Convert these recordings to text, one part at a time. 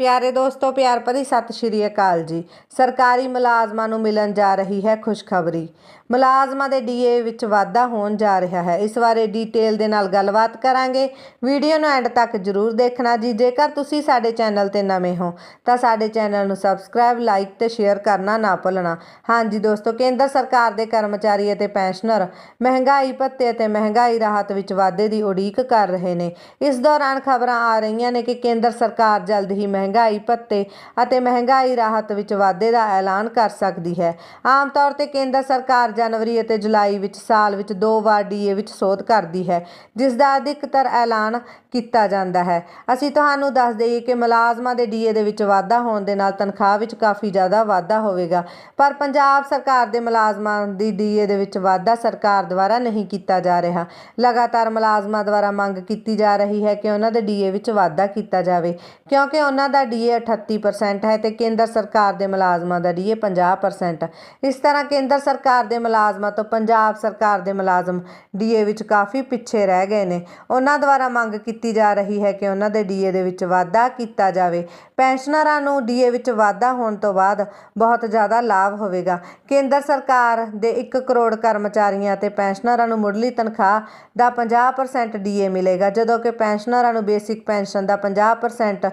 ਪਿਆਰੇ ਦੋਸਤੋ, ਪਿਆਰ ਭਰੀ ਸਤਿ ਸ਼੍ਰੀ ਅਕਾਲ ਜੀ। ਸਰਕਾਰੀ ਮੁਲਾਜ਼ਮਾਂ ਨੂੰ ਮਿਲਣ ਜਾ ਰਹੀ ਹੈ ਖੁਸ਼ਖਬਰੀ। ਮੁਲਾਜ਼ਮਾਂ ਦੇ ਡੀਏ ਵਿੱਚ ਵਾਧਾ ਹੋਣ ਜਾ ਰਿਹਾ ਹੈ। ਇਸ ਬਾਰੇ ਡੀਟੇਲ ਦੇ ਨਾਲ ਗੱਲਬਾਤ ਕਰਾਂਗੇ। ਵੀਡੀਓ ਨੂੰ ਐਂਡ ਤੱਕ ਜਰੂਰ ਦੇਖਣਾ ਜੀ। ਜੇਕਰ ਤੁਸੀਂ ਸਾਡੇ ਚੈਨਲ ਤੇ ਨਵੇਂ ਹੋ, ਤਾਂ ਸਾਡੇ ਚੈਨਲ ਨੂੰ ਸਬਸਕ੍ਰਾਈਬ, ਲਾਈਕ ਤੇ ਸ਼ੇਅਰ ਕਰਨਾ ਨਾ ਭੁੱਲਣਾ। ਹਾਂਜੀ ਦੋਸਤੋ, ਕੇਂਦਰ ਸਰਕਾਰ ਦੇ ਕਰਮਚਾਰੀ ਅਤੇ ਪੈਨਸ਼ਨਰ ਮਹਿੰਗਾਈ ਭੱਤੇ ਅਤੇ ਮਹਿੰਗਾਈ ਰਾਹਤ ਵਿੱਚ ਵਾਧੇ ਦੀ ਉਡੀਕ ਕਰ ਰਹੇ ਨੇ। ਇਸ ਦੌਰਾਨ ਖਬਰਾਂ ਆ ਰਹੀਆਂ ਨੇ ਕਿ ਕੇਂਦਰ ਸਰਕਾਰ ਜਲਦ ਹੀ ਮਹਿੰਗਾਈ ਮਹਿੰਗਾਈ ਭੱਤੇ ਅਤੇ ਮਹਿੰਗਾਈ ਰਾਹਤ ਵਿੱਚ ਵਾਧੇ ਦਾ ਐਲਾਨ ਕਰ ਸਕਦੀ ਹੈ। ਆਮ ਤੌਰ ਤੇ ਕੇਂਦਰ ਸਰਕਾਰ ਜਨਵਰੀ ਅਤੇ ਜੁਲਾਈ ਵਿੱਚ ਸਾਲ ਵਿੱਚ ਦੋ ਵਾਰ ਡੀਏ ਵਿੱਚ ਸੋਧ ਕਰਦੀ ਹੈ, ਜਿਸ ਦਾ ਅਧਿਕਤਰ ਐਲਾਨ ਕੀਤਾ ਜਾਂਦਾ ਹੈ। ਅਸੀਂ ਤੁਹਾਨੂੰ ਦੱਸ ਦਈਏ ਕਿ ਮੁਲਾਜ਼ਮਾਂ ਦੇ ਡੀਏ ਦੇ ਵਿੱਚ ਵਾਧਾ ਹੋਣ ਦੇ ਨਾਲ ਤਨਖਾਹ ਵਿੱਚ ਕਾਫੀ ਜ਼ਿਆਦਾ ਵਾਧਾ ਹੋਵੇਗਾ, ਪਰ ਪੰਜਾਬ ਸਰਕਾਰ ਦੇ ਮੁਲਾਜ਼ਮਾਂ ਦੀ ਡੀਏ ਦੇ ਵਿੱਚ ਵਾਧਾ ਸਰਕਾਰ ਦੁਆਰਾ ਨਹੀਂ ਕੀਤਾ ਜਾ ਰਿਹਾ। ਲਗਾਤਾਰ ਮੁਲਾਜ਼ਮਾਂ ਦੁਆਰਾ ਮੰਗ ਕੀਤੀ ਜਾ ਰਹੀ ਹੈ ਕਿ ਉਹਨਾਂ ਦੇ ਡੀਏ ਵਿੱਚ ਵਾਧਾ ਕੀਤਾ ਜਾਵੇ, ਕਿਉਂਕਿ ਉਹਨਾਂ ਦਾ ਡੀਏ 38% ਹੈ ਤੇ ਕੇਂਦਰ ਸਰਕਾਰ ਦੇ ਮੁਲਾਜ਼ਮਾਂ ਦਾ ਡੀਏ 50% ਇਸ ਤਰ੍ਹਾਂ ਕੇਂਦਰ ਸਰਕਾਰ ਦੇ ਮੁਲਾਜ਼ਮਾਂ ਤੋਂ ਪੰਜਾਬ ਸਰਕਾਰ ਦੇ ਮੁਲਾਜ਼ਮ ਡੀਏ ਵਿੱਚ ਕਾਫੀ ਪਿੱਛੇ ਰਹਿ ਗਏ ਨੇ। ਉਹਨਾਂ ਦੁਆਰਾ ਮੰਗ ਕੀਤੀ ਜਾ ਰਹੀ ਹੈ ਕਿ ਉਹਨਾਂ ਦੇ ਡੀਏ ਦੇ ਵਿੱਚ ਵਾਧਾ ਕੀਤਾ ਜਾਵੇ। ਪੈਨਸ਼ਨਰਾਂ ਨੂੰ ਡੀਏ ਵਿੱਚ ਵਾਧਾ ਹੋਣ ਤੋਂ ਬਾਅਦ ਬਹੁਤ ਜ਼ਿਆਦਾ ਲਾਭ ਹੋਵੇਗਾ। ਕੇਂਦਰ ਸਰਕਾਰ ਦੇ 1 ਕਰੋੜ ਕਰਮਚਾਰੀਆਂ ਅਤੇ ਪੈਨਸ਼ਨਰਾਂ ਨੂੰ ਮੁੱਢਲੀ ਤਨਖਾਹ ਦਾ 50% ਡੀਏ ਮਿਲੇਗਾ, ਜਦੋਂ ਕਿ ਪੈਨਸ਼ਨਰਾਂ ਨੂੰ ਬੇਸਿਕ ਪੈਨਸ਼ਨ ਦਾ 50%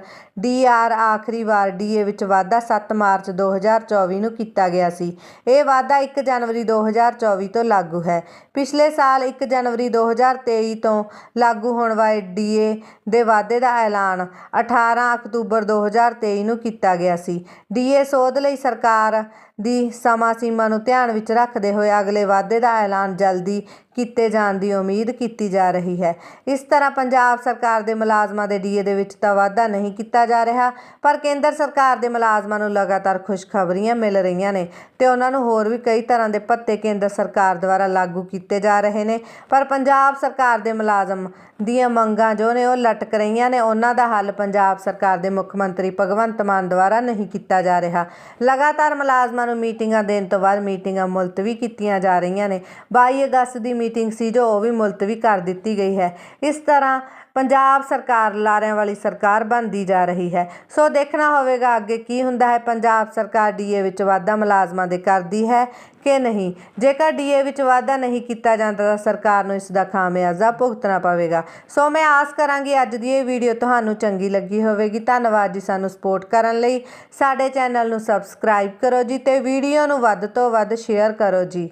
ਡੀਆਰ ਆਖਰੀ ਵਾਰ ਡੀਏ ਵਿੱਚ ਵਾਧਾ 7 ਮਾਰਚ 2024 ਨੂੰ ਕੀਤਾ ਗਿਆ ਸੀ। ਇਹ ਵਾਧਾ 1 ਜਨਵਰੀ 2024 ਤੋਂ ਲਾਗੂ ਹੈ। ਪਿਛਲੇ ਸਾਲ 1 ਜਨਵਰੀ 2023 ਤੋਂ ਲਾਗੂ ਹੋਣ ਵਾਲੇ ਡੀਏ ਦੇ ਵਾਧੇ ਦਾ ਐਲਾਨ 18 ਅਕਤੂਬਰ 2023 ਨੂੰ ਕੀਤਾ ਗਿਆ ਸੀ। ਡੀਏ ਸੋਧ ਲਈ ਸਰਕਾਰ ਦੀ ਸਮਾਂ ਸੀਮਾ ਨੂੰ ਧਿਆਨ ਵਿੱਚ ਰੱਖਦੇ ਹੋਏ ਅਗਲੇ ਵਾਧੇ ਦਾ ਐਲਾਨ ਜਲਦੀ ਕੀਤੇ ਜਾਣ ਦੀ ਉਮੀਦ ਕੀਤੀ ਜਾ ਰਹੀ ਹੈ। ਇਸ ਤਰ੍ਹਾਂ ਪੰਜਾਬ ਸਰਕਾਰ ਦੇ ਮੁਲਾਜ਼ਮਾਂ ਦੇ ਡੀਏ ਦੇ ਵਿੱਚ ਤਾਂ ਵਾਧਾ ਨਹੀਂ ਕੀਤਾ ਜਾ ਰਿਹਾ, ਪਰ ਕੇਂਦਰ ਸਰਕਾਰ ਦੇ ਮੁਲਾਜ਼ਮਾਂ ਨੂੰ ਲਗਾਤਾਰ ਖੁਸ਼ਖਬਰੀਆਂ ਮਿਲ ਰਹੀਆਂ ਨੇ ਤੇ ਉਹਨਾਂ ਨੂੰ ਹੋਰ ਵੀ ਕਈ ਤਰ੍ਹਾਂ ਦੇ ਪੱਤੇ ਕੇਂਦਰ ਸਰਕਾਰ ਦੁਆਰਾ ਲਾਗੂ ਕੀਤੇ ਜਾ ਰਹੇ ਨੇ। ਪਰ ਪੰਜਾਬ ਸਰਕਾਰ ਦੇ ਮੁਲਾਜ਼ਮ ਦੀਆਂ ਮੰਗਾਂ ਜੋ ਨੇ ਉਹ ਲਟਕ ਰਹੀਆਂ ਨੇ, ਉਹਨਾਂ ਦਾ ਹੱਲ ਪੰਜਾਬ ਸਰਕਾਰ ਦੇ ਮੁੱਖ ਮੰਤਰੀ ਭਗਵੰਤ ਮਾਨ ਦੁਆਰਾ ਨਹੀਂ ਕੀਤਾ ਜਾ ਰਿਹਾ। ਲਗਾਤਾਰ ਮੁਲਾਜ਼ਮਾਂ ਨੂੰ ਮੀਟਿੰਗਾਂ ਦੇਣ ਤੋਂ ਬਾਅਦ ਮੀਟਿੰਗਾਂ ਮੁਲਤਵੀ ਕੀਤੀਆਂ ਜਾ ਰਹੀਆਂ ਨੇ। 22 ਅਗਸਤ ਦੀ ਮੀਟਿੰਗ ਸੀ ਜੋ ਉਹ ਵੀ ਮੁਲਤਵੀ ਕਰ ਦਿੱਤੀ ਗਈ ਹੈ। ਇਸ ਤਰ੍ਹਾਂ ਪੰਜਾਬ ਸਰਕਾਰ ਲਾਰਿਆਂ ਵਾਲੀ ਸਰਕਾਰ ਬਣਦੀ ਜਾ ਰਹੀ ਹੈ। ਸੋ ਦੇਖਣਾ ਹੋਵੇਗਾ ਅੱਗੇ ਕੀ ਹੁੰਦਾ ਹੈ। ਪੰਜਾਬ ਸਰਕਾਰ ਡੀਏ ਵਿੱਚ ਵਾਧਾ ਮੁਲਾਜ਼ਮਾਂ ਦੇ ਕਰਦੀ ਹੈ। ਕਿ ਨਹੀਂ। ਜੇਕਰ ਡੀਏ ਵਿੱਚ ਵਾਧਾ ਨਹੀਂ ਕੀਤਾ ਜਾਂਦਾ ਤਾਂ ਸਰਕਾਰ ਨੂੰ ਇਸ ਦਾ ਖਾਮਿਆਜ਼ਾ ਭੁਗਤਣਾ ਪਵੇਗਾ। ਸੋ ਮੈਂ ਆਸ ਕਰਾਂਗੀ ਅੱਜ ਦੀ ਇਹ ਵੀਡੀਓ ਤੁਹਾਨੂੰ ਚੰਗੀ ਲੱਗੀ ਹੋਵੇਗੀ। ਧੰਨਵਾਦ ਜੀ ਸਾਨੂੰ ਸਪੋਰਟ ਕਰਨ ਲਈ। ਸਾਡੇ ਚੈਨਲ ਨੂੰ ਸਬਸਕ੍ਰਾਈਬ ਕਰੋ ਜੀ ਤੇ ਵੀਡੀਓ ਨੂੰ ਵੱਧ ਤੋਂ ਵੱਧ ਸ਼ੇਅਰ ਕਰੋ ਜੀ।